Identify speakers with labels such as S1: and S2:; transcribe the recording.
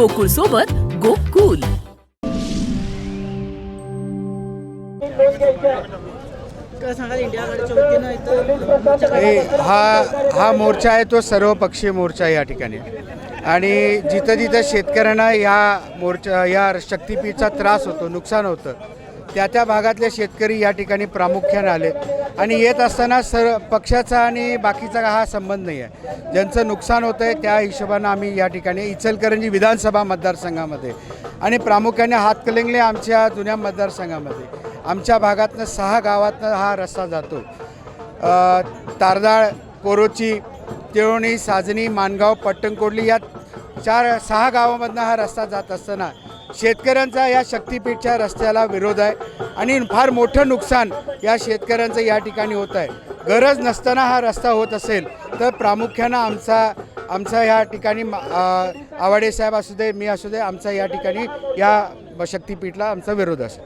S1: गोकुळ सोबत गोकुल
S2: काय सांगाल वतीनं
S3: हे. हा हा मोर्चा आहे तो सर्वपक्षीय मोर्चा आहे या ठिकाणी आणि जिथं जिथं शेतकऱ्यांना या मोर्चा या शक्तीपीठचा त्रास होतो नुकसान होतं त्या त्या भागातले शेतकरी या ठिकाणी प्रामुख्याने आले. आणि येत असताना सर पक्षाचा आणि बाकीचा हा संबंध नाही आहे. ज्यांचं नुकसान होतं आहे त्या हिशोबानं आम्ही या ठिकाणी इचलकरंजी विधानसभा मतदारसंघामध्ये आणि प्रामुख्याने हातकलिंगले आमच्या जुन्या मतदारसंघामध्ये. आमच्या भागातनं सहा गावातनं हा रस्ता जातो. तारदाळ कोरोची तिळोणी साजनी मानगाव पट्टणकोडली या चार सहा गावामधनं हा रस्ता जात असताना शेतकऱ्यांचा या शक्तीपीठच्या रस्त्याला विरोध आहे आणि फार मोठं नुकसान या शेतकऱ्यांचं या ठिकाणी होत आहे. गरज नसताना हा रस्ता होत असेल तर प्रामुख्यानं आमचा आमचा या ठिकाणी आवाडे साहेब असू दे मी असू दे आमचा या ठिकाणी या शक्तीपीठला आमचा विरोध असेल.